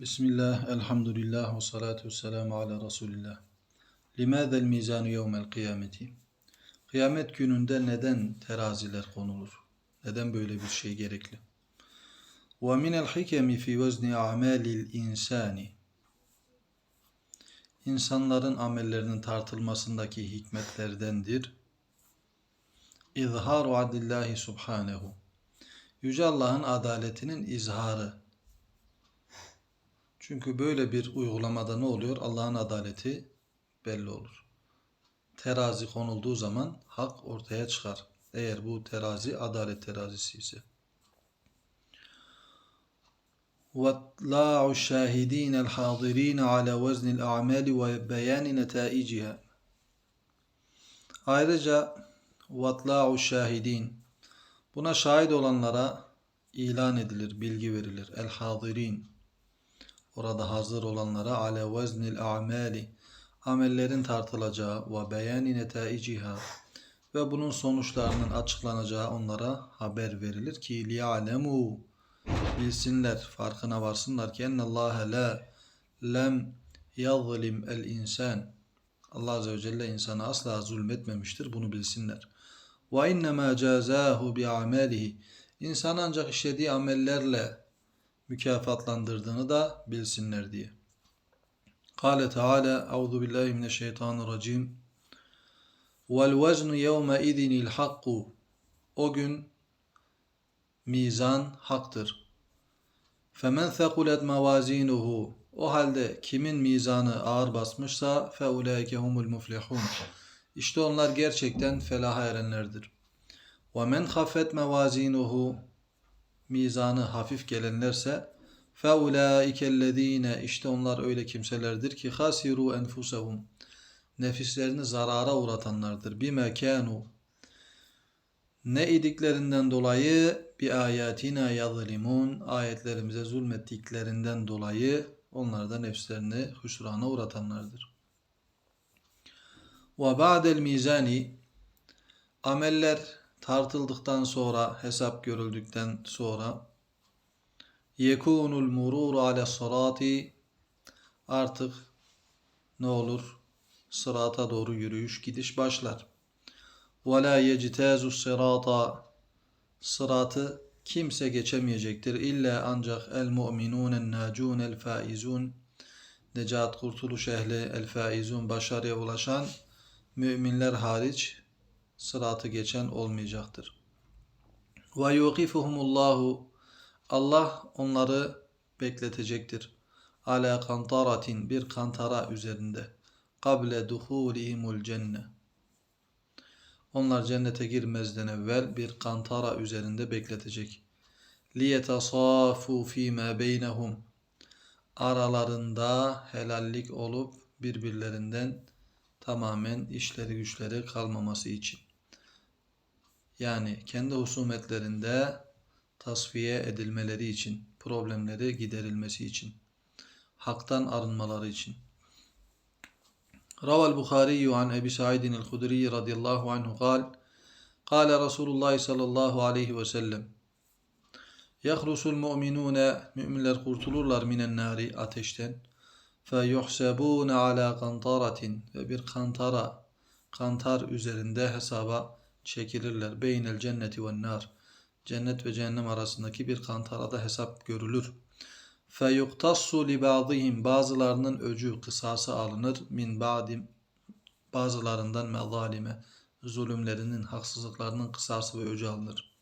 Bismillah, elhamdülillah ve salatu selamu ala Resulillah. Limâzel mizanu yevmel kıyameti? Kıyamet gününde neden teraziler konulur? Neden böyle bir şey gerekli? Ve minel hikemi fi vezni a'malil insani. İnsanların amellerinin tartılmasındaki hikmetlerdendir. İzharu adillahi subhanehu. Yüce Allah'ın adaletinin izharı. Çünkü böyle bir uygulamada ne oluyor? Allah'ın adaleti belli olur. Terazi konulduğu zaman hak ortaya çıkar. Eğer bu terazi adalet terazisi ise. وَاطْلَاعُ الشَّاهِد۪ينَ الْحَاضِر۪ينَ عَلَى وَزْنِ الْاَعْمَالِ وَبَيَانِ نَتَائِجِهَا Ayrıca وَاطْلَاعُ الشَّاهِد۪ينَ Buna şahit olanlara ilan edilir, bilgi verilir. El-hadirin orada hazır olanlara ale veznil a'mali amellerin tartılacağı ve beyani netaiciha ve bunun sonuçlarının açıklanacağı onlara haber verilir ki liya'lemu bilsinler, farkına varsınlar ki ennallâhe la lem yazlim el insan Allah Azze ve Celle insana asla zulmetmemiştir. Bunu bilsinler. Ve innemâ cazâhu bi amelihi İnsan ancak işlediği amellerle mükafatlandırdığını da bilsinler diye. Kale Teala Euzu billahi mineşşeytanirracim. Vel veznu yevme idinil hakku. O gün mizan haktır. Femen thekulet mevazinuhu. O halde kimin mizanı ağır basmışsa fe ulaike humul muflihun. İşte onlar gerçekten felaha erenlerdir. Ve men hafet mevazinuhu mizanı hafif gelenlerse فَاُولَٰئِكَ الَّذ۪ينَ işte onlar öyle kimselerdir ki خَاسِرُوا اَنْفُسَهُمْ nefislerini zarara uğratanlardır. بِمَا كَانُوا ne idiklerinden dolayı bir ayatina yazlimun ayetlerimize zulmettiklerinden dolayı onlar da nefslerini hüsrana uğratanlardır. Ve ba'del mizani ameller tartıldıktan sonra, hesap görüldükten sonra yekunul mururu ale sırati artık ne olur? Sırata doğru yürüyüş, gidiş başlar. Ve la yectezu sırata sıratı kimse geçemeyecektir. İlla ancak el mu'minun nacun el faizun necat kurtuluş ehli el faizun başarıya ulaşan müminler hariç sıratı geçen olmayacaktır. Ve yuqifuhumullahu Allah onları bekletecektir. Ala kantaratin bir kantara üzerinde. Kable duhulihimul cenne. Onlar cennete girmezden evvel bir kantara üzerinde bekletecek. Liyetasafu fîmâ beynehum. Aralarında helallik olup birbirlerinden tamamen işleri güçleri kalmaması için Yani kendi husumetlerinde tasfiye edilmeleri için, problemleri giderilmesi için, haktan arınmaları için. Raval Bukhari an Ebi Sa'idin el-Hudri radıyallahu anhu kal, Kale Resulullah sallallahu aleyhi ve sellem, Yahrusul mu'minune, müminler kurtulurlar minen nari, ateşten, فَيُحْسَبُونَ عَلَى قَنْطَرَةٍ Ve bir kantara, kantar üzerinde hesaba çekilirler. Beynel cenneti ve nar. Cennet ve cehennem arasındaki bir kantarada hesap görülür. Fe yuktassu li ba'dihim. Bazılarının öcü, kısası alınır. Min ba'dim. Bazılarından mezalime. Zulümlerinin, haksızlıklarının kısası ve öcü alınır.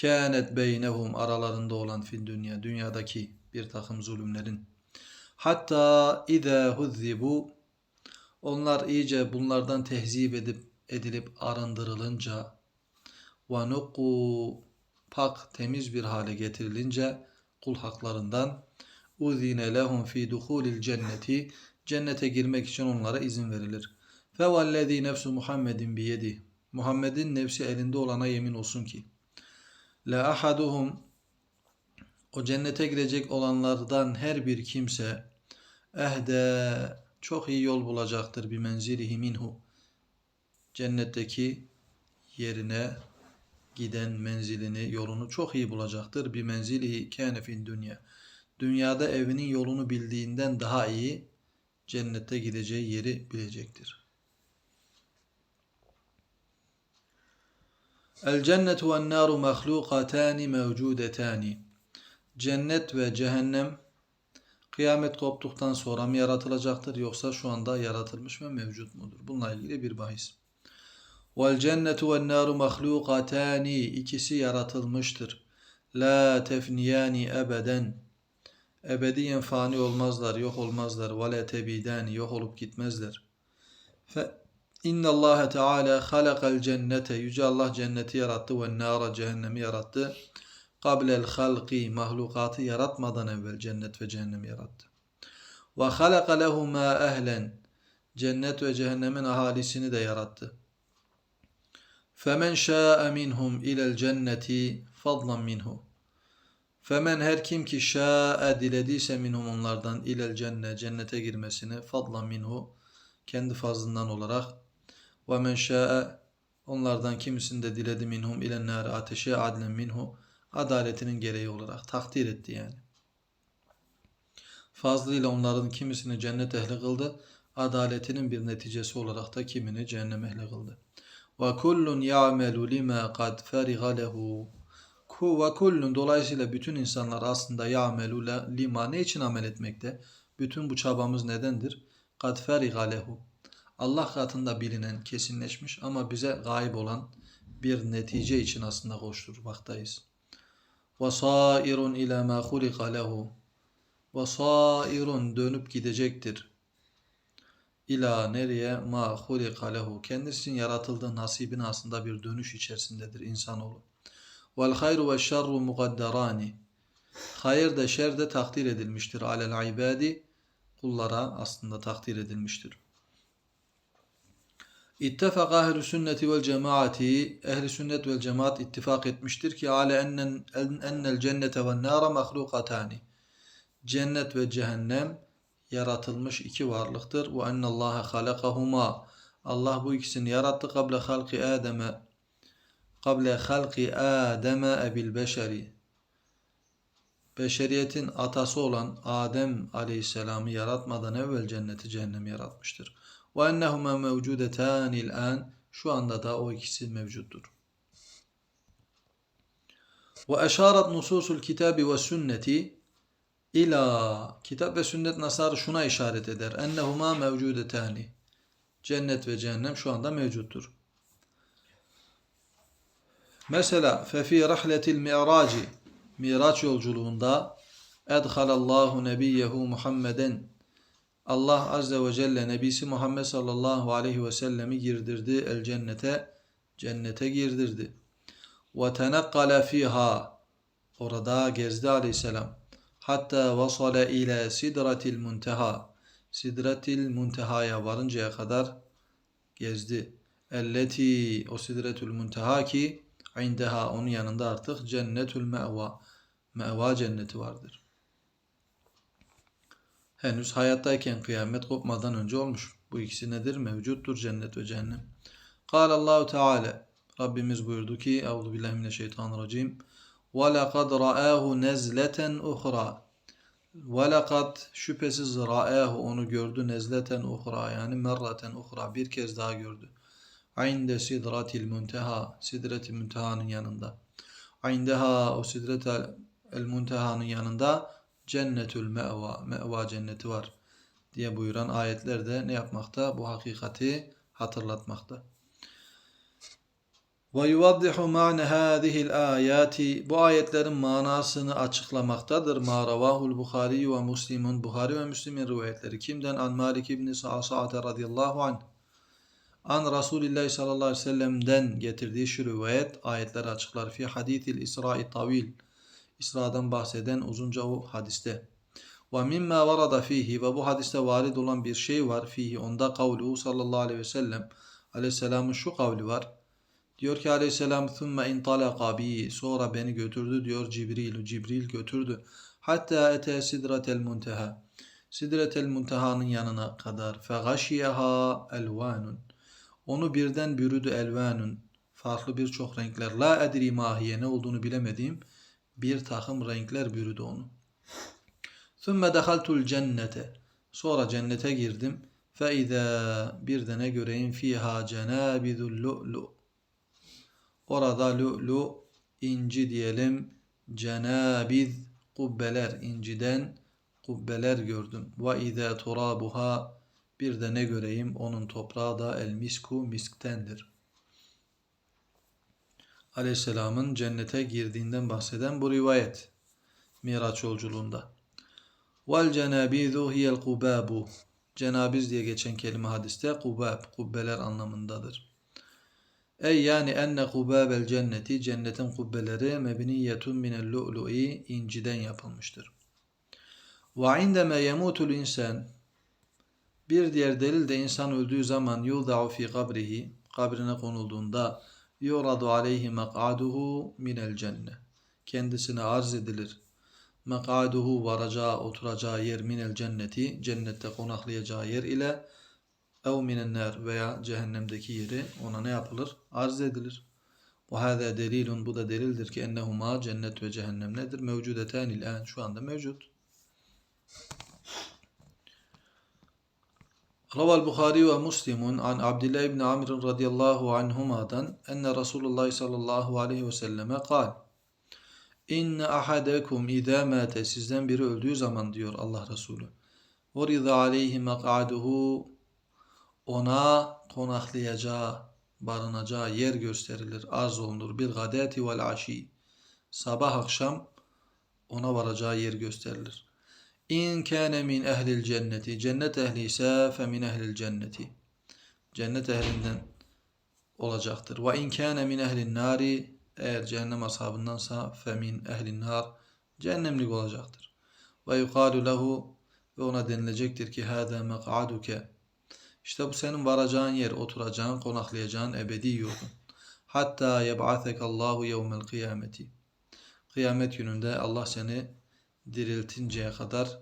Kânet beynehum aralarında olan fil dünya. Dünyadaki bir takım zulümlerin. Hatta izâ huzzibu onlar iyice bunlardan tehzip edip edilip arındırılınca ve nuku pak temiz bir hale getirilince kul haklarından uzine lehum fi duhulil cenneti cennete girmek için onlara izin verilir. Fe vallezî nefsu Muhammedin biyedi Muhammed'in nefsi elinde olana yemin olsun ki la ahaduhum o cennete girecek olanlardan her bir kimse ehde çok iyi yol bulacaktır bir menzilihi minhu cennetteki yerine giden menzilini, yolunu çok iyi bulacaktır. Bir menzilihi kâne fin dünya. dünyada evinin yolunu bildiğinden daha iyi cennette gideceği yeri bilecektir. El cennetu ve naru mahlukatani mevcudetani. Cennet ve cehennem kıyamet koptuktan sonra mı yaratılacaktır yoksa şu anda yaratılmış ve mevcut mudur? Bununla ilgili bir bahis. Vel cennetu ve naru mahlukatani. ikisi yaratılmıştır. La tefniyani ebeden. Ebediyen fani olmazlar, yok olmazlar. Ve la tebidani. Yok olup gitmezler. Fe İnna Allah Teala halakal cennete. Yüce Allah cenneti yarattı ve nara cehennemi yarattı. Kablel halqi mahlukatı yaratmadan evvel cennet ve cehennemi yarattı. Ve halaka lehuma ehlen. Cennet ve cehennemin ahalisini de yarattı. Femen şa'e minhum ilel cenneti fadlan minhu. Femen her kim ki şa'e dilediyse minhum onlardan ilel cenne cennete girmesini fadlan minhu kendi fazlından olarak ve men şa'e onlardan kimisini de diledi minhum ilen nâri ateşe adlen minhu adaletinin gereği olarak takdir etti yani. Fazlıyla onların kimisini cennet ehli kıldı, adaletinin bir neticesi olarak da kimini cehennem ehli kıldı. Ve kullun ya'melu lima kad feriga lehu. Ku ve kullun dolayısıyla bütün insanlar aslında ya'melu lima ne için amel etmekte? Bütün bu çabamız nedendir? Kad feriga lehu. Allah katında bilinen, kesinleşmiş ama bize gayb olan bir netice için aslında koşturmaktayız. وَصَائِرٌ اِلَى مَا خُلِقَ لَهُ وَصَائِرٌ dönüp gidecektir. İla nereye ma hulika lehu. Kendisinin yaratıldığı nasibin aslında bir dönüş içerisindedir insanoğlu. Vel hayru ve şerru mukadderani. Hayır da şer de takdir edilmiştir. Alel ibadi kullara aslında takdir edilmiştir. İttefak ehl sünneti vel cemaati ehli sünnet vel cemaat ittifak etmiştir ki ale ennen ennel cennete ve nara mahlukatani. Cennet ve cehennem yaratılmış iki varlıktır. Ve ennallaha halakahuma. Allah bu ikisini yarattı kable halki Adem'e kable halki Adem'e ebil beşeri. Beşeriyetin atası olan Adem aleyhisselamı yaratmadan evvel cenneti cehennemi yaratmıştır. Ve ennehuma mevcudetanil an. Şu anda da o ikisi mevcuttur. Ve eşaret nususul kitabi ve sünneti ila kitap ve sünnet nasarı şuna işaret eder. Ennehuma mevcudetani. Cennet ve cehennem şu anda mevcuttur. Mesela fefi rahletil mi'raci Miraç yolculuğunda edhalallahu nebiyyehu Muhammeden Allah azze ve celle nebisi Muhammed sallallahu aleyhi ve sellemi girdirdi el cennete cennete girdirdi. Ve tenakkale fiha orada gezdi aleyhisselam. Hatta vasale ile sidratil munteha sidratil muntehaya varıncaya kadar gezdi. Elleti o sidretül munteha ki indeha onun yanında artık cennetül me'va me'va cenneti vardır. Henüz hayattayken kıyamet kopmadan önce olmuş. Bu ikisi nedir? Mevcuttur cennet ve cehennem. Kâle Allahu Teala Rabbimiz buyurdu ki Euzu billahi ra'ahu nezleten uhra. Ve laqad şüphesiz ra'ahu onu gördü nezleten uhra yani merraten uhra bir kez daha gördü. Inde sidratil munteha sidretil muntehanın yanında. Indeha o sidretel el muntehanın yanında cennetül me'va me'va cenneti var diye buyuran ayetlerde ne yapmakta? Bu hakikati hatırlatmakta. Ve yuvaddihu ma'ne hadihil ayati bu ayetlerin manasını açıklamaktadır. Ma ravahul Buhari ve Müslim'un Buhari ve Müslim'in rivayetleri kimden? An Malik ibn Sa'sa'ate radıyallahu anh. An Resulullah sallallahu aleyhi ve sellem'den getirdiği şu rivayet ayetleri açıklar. Fi hadithil İsra'i tavil. İsra'dan bahseden uzunca o hadiste. Ve mimma varada fihi ve bu hadiste varid olan bir şey var fihi onda kavluhu sallallahu aleyhi ve sellem aleyhisselamın şu kavli var. Diyor ki aleyhisselam thumma intalaka bi sonra beni götürdü diyor Cibril. Cibril götürdü. Hatta ete sidratel munteha. Sidretel munteha'nın yanına kadar. Fegaşiyeha elvanun. Onu birden bürüdü elvanun. Farklı birçok renkler. La edri mahiye ne olduğunu bilemediğim bir takım renkler bürüdü onu. ثُمَّ دَخَلْتُ الْجَنَّةَ Sonra cennete girdim. فَاِذَا Bir de ne göreyim? فِيهَا جَنَابِذُ اللُّؤْلُؤْ Orada lu'lu, inci diyelim, cenabiz, kubbeler, inciden kubbeler gördüm. Ve izâ turabuha, bir de ne göreyim, onun toprağı da el misku, misktendir. Aleyhisselam'ın cennete girdiğinden bahseden bu rivayet, Miraç yolculuğunda. Vel cenabizu hiyel kubabu, cenabiz diye geçen kelime hadiste kubab, kubbeler anlamındadır. Ey yani enne kubabel cenneti cennetin kubbeleri mebniyetun minel lu'lu'i inciden yapılmıştır. Ve indeme yemutul insan bir diğer delil de insan öldüğü zaman yuda'u fi kabrihi kabrine konulduğunda yuradu aleyhi mak'aduhu minel cenne kendisine arz edilir. Mak'aduhu varacağı oturacağı yer minel cenneti cennette konaklayacağı yer ile ev minen nar veya cehennemdeki yeri ona ne yapılır? Arz edilir. Bu hâzâ delilun bu da delildir ki ennehuma cennet ve cehennem nedir? Mevcudeten il'an şu anda mevcut. Raval Bukhari ve Müslimun an Abdullah ibn Amr radıyallahu anhuma'dan enne Resulullah sallallahu aleyhi ve selleme kal. İnne ahadekum idâ mâte sizden biri öldüğü zaman diyor Allah Resulü. Ve aleyhi mak'aduhu ona konaklayacağı, barınacağı yer gösterilir, arz olunur. Bir gadeti vel aşi. Sabah akşam ona varacağı yer gösterilir. İn kâne min ehlil cenneti. Cennet ehli ise fe min ehlil cenneti. Cennet ehlinden olacaktır. Ve in kâne min ehlin nari. Eğer cehennem ashabındansa fe min ehlin nar. Cehennemlik olacaktır. Ve yukalu lehu ve ona denilecektir ki hâdâ mek'aduke. İşte bu senin varacağın yer, oturacağın, konaklayacağın ebedi yurdun. Hatta yeb'athek Allahu yevmel kıyameti. Kıyamet gününde Allah seni diriltinceye kadar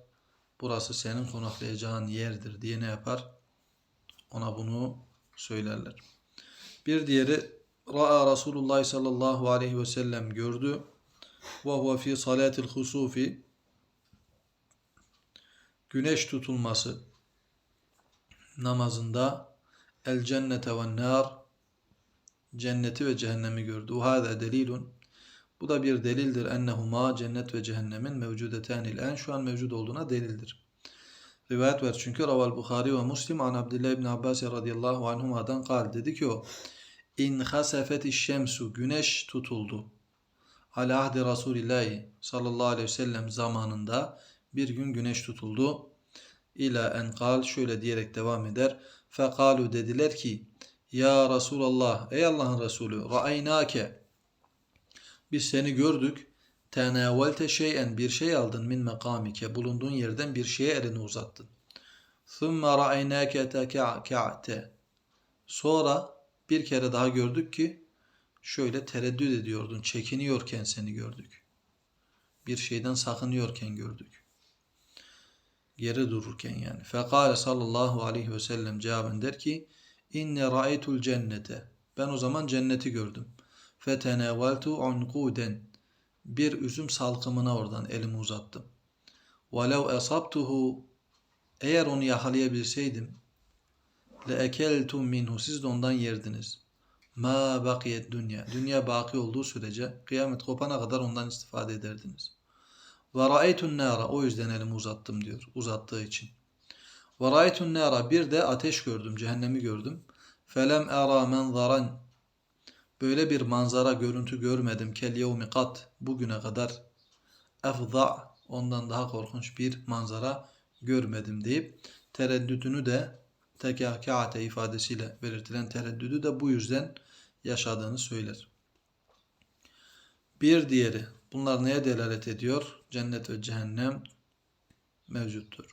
burası senin konaklayacağın yerdir diye ne yapar? Ona bunu söylerler. Bir diğeri Ra'a Resulullah sallallahu aleyhi ve sellem gördü. Ve huve fi salatil husufi güneş tutulması namazında el cennete ve nar cenneti ve cehennemi gördü. Hâze delilun bu da bir delildir. Ennehuma cennet ve cehennemin mevcudetenil en şu an mevcut olduğuna delildir. Rivayet var çünkü Raval Bukhari ve Muslim an Abdullah ibn Abbas radıyallahu anhuma'dan kal dedi ki o İn hasefet şemsu güneş tutuldu. Ala ahdi Resulillahi sallallahu aleyhi ve sellem zamanında bir gün güneş tutuldu. İla en kal şöyle diyerek devam eder. Fekalu dediler ki Ya Resulallah ey Allah'ın Resulü ra'aynake biz seni gördük. Tenevelte şeyen bir şey aldın min mekamike bulunduğun yerden bir şeye elini uzattın. Thumma ra'aynake teka'te Sonra bir kere daha gördük ki şöyle tereddüt ediyordun, çekiniyorken seni gördük. Bir şeyden sakınıyorken gördük. Geri dururken yani. Fekale sallallahu aleyhi ve sellem cevaben der ki İnne ra'aytul cennete. Ben o zaman cenneti gördüm. Feteneveltu unkuden. Bir üzüm salkımına oradan elimi uzattım. Velev esabtuhu eğer onu yakalayabilseydim le ekeltum minhu siz de ondan yerdiniz. Ma bakiyet dünya. Dünya baki olduğu sürece kıyamet kopana kadar ondan istifade ederdiniz. Ve ra'aytun nara o yüzden elimi uzattım diyor uzattığı için. Ve ra'aytun nara bir de ateş gördüm, cehennemi gördüm. Felem era menzaran böyle bir manzara görüntü görmedim kel yevmi kat bugüne kadar efza ondan daha korkunç bir manzara görmedim deyip tereddütünü de tekâkâte ifadesiyle belirtilen tereddüdü de bu yüzden yaşadığını söyler. Bir diğeri Bunlar neye delalet ediyor? Cennet ve cehennem mevcuttur.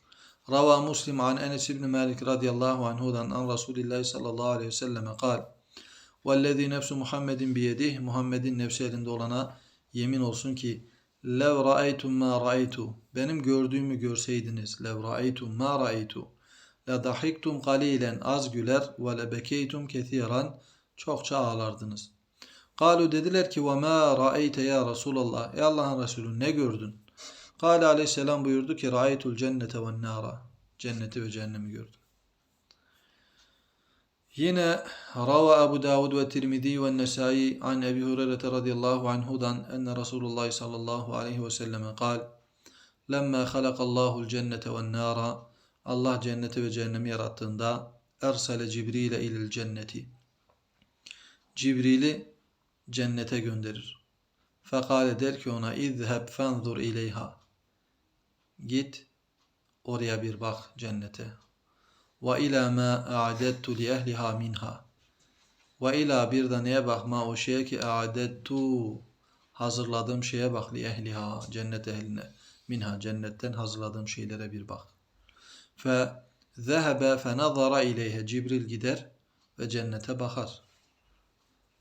Rava Muslim an Enes ibn Malik radıyallahu anhu'dan an Resulillah sallallahu aleyhi ve selleme kal. Vellezî nefsu Muhammedin biyedih. Muhammed'in nefsi elinde olana yemin olsun ki lev ra'aytum ma ra'aytu. Benim gördüğümü görseydiniz. Lev ra'aytum ma ra'aytu. La dahiktum kalilen az güler ve lebekeytum kesiran. Çokça ağlardınız.'' Kalu dediler ki ve ma ra'ayte ya Resulallah ey Allah'ın Resulü ne gördün? Kale aleyhisselam buyurdu ki Ra'aytul cennete ve nara. Cenneti ve cehennemi gördüm. Yine Rava Ebu Davud ve Tirmidhi ve Nesai an Ebi Hureyre radıyallahu anhudan enne Resulullah sallallahu aleyhi ve selleme kal Lemma halakallahu cennete ve nara Allah cenneti ve cehennemi yarattığında ersele Cibril'e ilil cenneti Cibril'i cennete gönderir. Fekale der ki ona izheb fenzur ileyha Git oraya bir bak cennete. Ve ila ma a'dettu li ehliha minha. Ve ila bir de neye bakma o şeye ki a'dettu hazırladığım şeye bak li ehliha cennet ehline minha cennetten hazırladığım şeylere bir bak. Fe zehebe fe nazara ileyhe Cibril gider ve cennete bakar.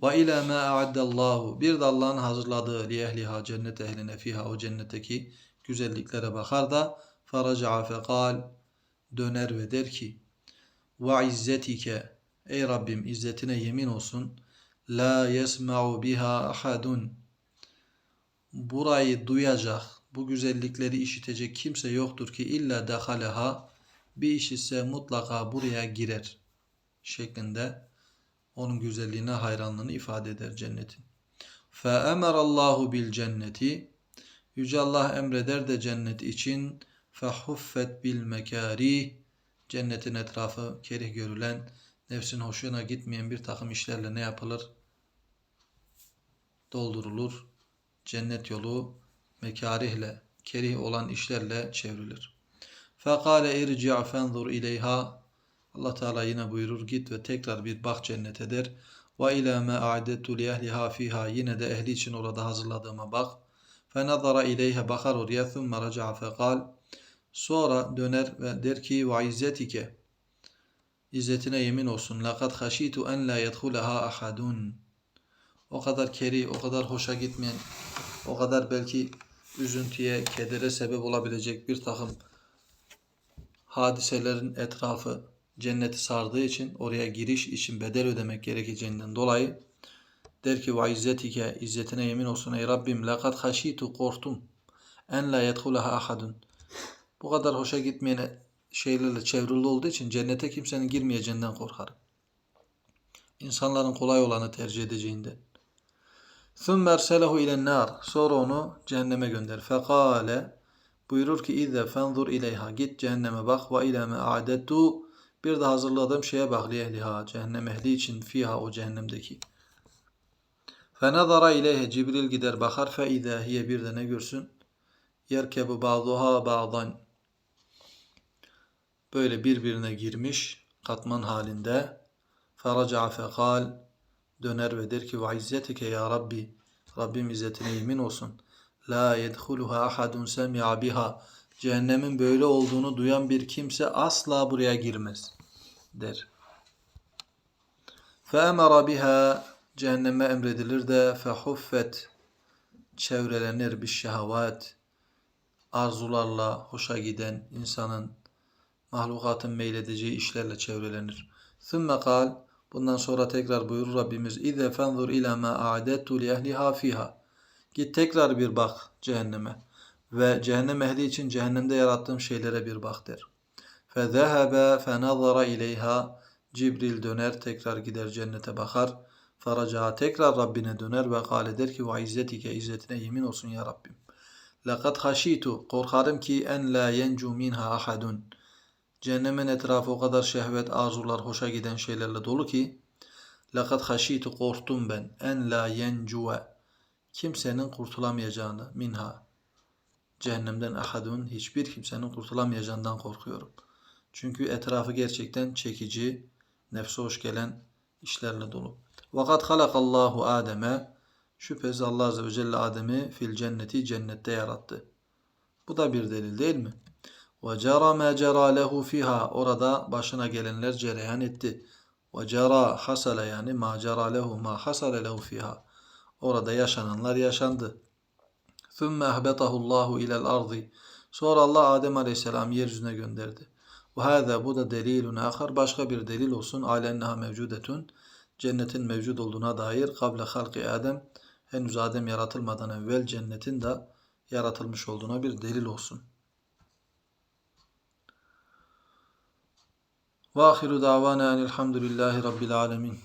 Ve ila ma a'addallahu bir de Allah'ın hazırladığı li ehliha cennet ehline fiha o cennetteki güzelliklere bakar da faraca'a fekal döner ve der ki ve izzetike ey Rabbim izzetine yemin olsun la yesma'u biha ahadun. Burayı duyacak bu güzellikleri işitecek kimse yoktur ki illa dehaleha bir iş ise mutlaka buraya girer şeklinde onun güzelliğine hayranlığını ifade eder cennetin. Emerallahu bil cenneti Yüce Allah emreder de cennet için bil mekarih cennetin etrafı kerih görülen nefsin hoşuna gitmeyen bir takım işlerle ne yapılır? Doldurulur. Cennet yolu mekarihle, kerih olan işlerle çevrilir. Fekale irci' fenzur ileyha Allah Teala yine buyurur git ve tekrar bir bak cennete der. Ve ila ma a'dettu li ehliha fiha yine de ehli için orada hazırladığıma bak. Fenazara ileyhe bakar oraya thumma raca'a fekal Sonra döner ve der ki ve izzetike İzzetine yemin olsun. Laqad haşitu en la yedhulaha ahadun. O kadar keri, o kadar hoşa gitmeyen, o kadar belki üzüntüye, kedere sebep olabilecek bir takım hadiselerin etrafı cenneti sardığı için oraya giriş için bedel ödemek gerekeceğinden dolayı der ki ve izzetike izzetine yemin olsun ey Rabbim laqad haşitu korktum en la yedhulaha ahadun bu kadar hoşa gitmeyen şeylerle çevrili olduğu için cennete kimsenin girmeyeceğinden korkarım. İnsanların kolay olanı tercih edeceğinden. ثُمَّ اَرْسَلَهُ اِلَى النَّارِ Sonra onu cehenneme gönder. Fekale buyurur ki اِذَّ فَانْظُرْ اِلَيْهَا Git cehenneme bak ve اِلَى مَا اَعْدَدْتُ bir de hazırladığım şeye bak li. Cehennem ehli için fiha o cehennemdeki. Fe nazara ileyhe Cibril gider bakar fe idahiye bir de ne görsün? Yerkebu ba'duha ba'dan. Böyle birbirine girmiş katman halinde. Feraca fekal döner ve der ki ve izzetike ya Rabbi. Rabbim izzetine yemin olsun. La yedhuluha ahadun semya biha cehennemin böyle olduğunu duyan bir kimse asla buraya girmez der. Fe'emara biha cehenneme emredilir de fehuffet çevrelenir bir şehavat arzularla hoşa giden insanın mahlukatın meyledeceği işlerle çevrelenir. Sümme kal bundan sonra tekrar buyurur Rabbimiz İze fenzur ila ma a'dettu li ehliha fiha Git tekrar bir bak cehenneme ve cehennem ehli için cehennemde yarattığım şeylere bir bak der. Fezehebe fenazara ileyha Cibril döner tekrar gider cennete bakar. Faraca tekrar Rabbine döner ve kale der ki ve izzetike izzetine yemin olsun ya Rabbim. Lekad haşitu korkarım ki en la yencu minha ahadun. Cehennemin etrafı o kadar şehvet, arzular, hoşa giden şeylerle dolu ki لَقَدْ خَشِيتُ korktum ben en la yencuve kimsenin kurtulamayacağını minha cehennemden ahadun hiçbir kimsenin kurtulamayacağından korkuyorum. Çünkü etrafı gerçekten çekici, nefse hoş gelen işlerle dolu. Vakat halakallahu Adem'e şüphesiz Allah Azze ve Celle Adem'i fil cenneti cennette yarattı. Bu da bir delil değil mi? Ve cara ma cara lehu fiha. Orada başına gelenler cereyan etti. Ve cara hasale yani ma cara lehu ma hasale lehu fiha. Orada yaşananlar yaşandı. Thumma ahbetahu Allahu ila'l ardı. Sonra Allah Adem Aleyhisselam yeryüzüne gönderdi. Hâzâ bu da delilun ahar başka bir delil olsun. Alenneha mevcudetun. Cennetin mevcud olduğuna dair kable halki Adem henüz Adem yaratılmadan evvel cennetin de yaratılmış olduğuna bir delil olsun. Ve ahiru davana enilhamdülillahi rabbil alemin.